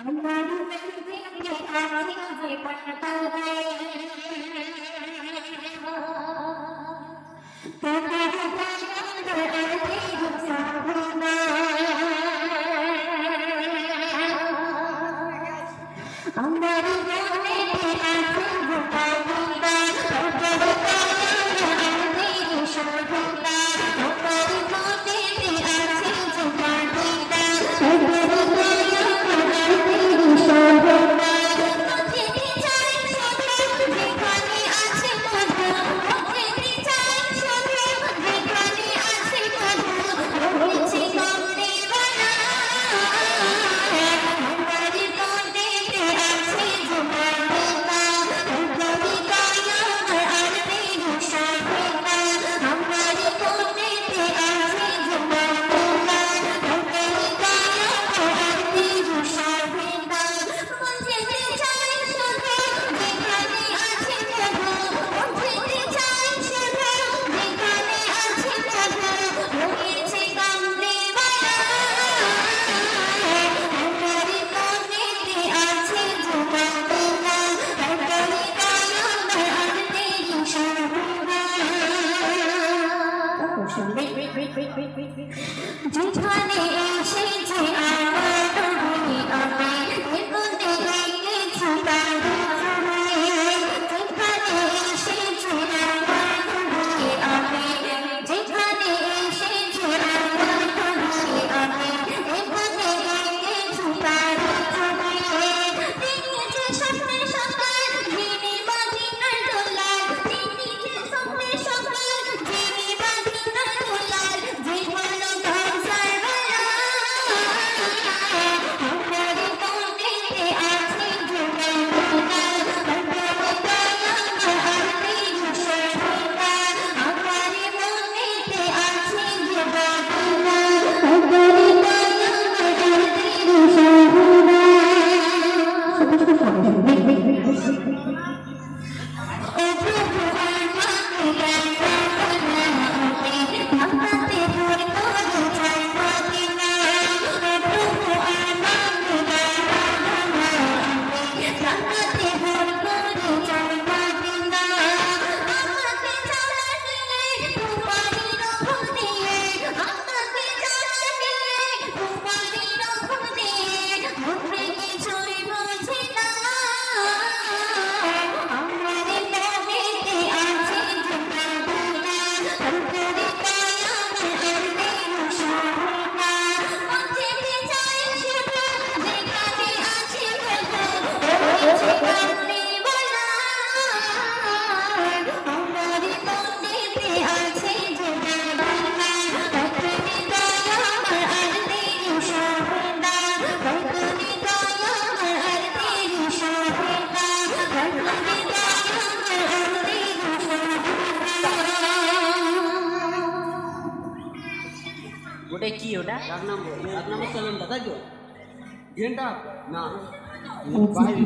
اللهم اهدني آتنا بالحق اللهم اهدني آتنا بالحق ওটা কি ওটা? এক নম্বর এক নম্বর তাই তো? না। বাইরে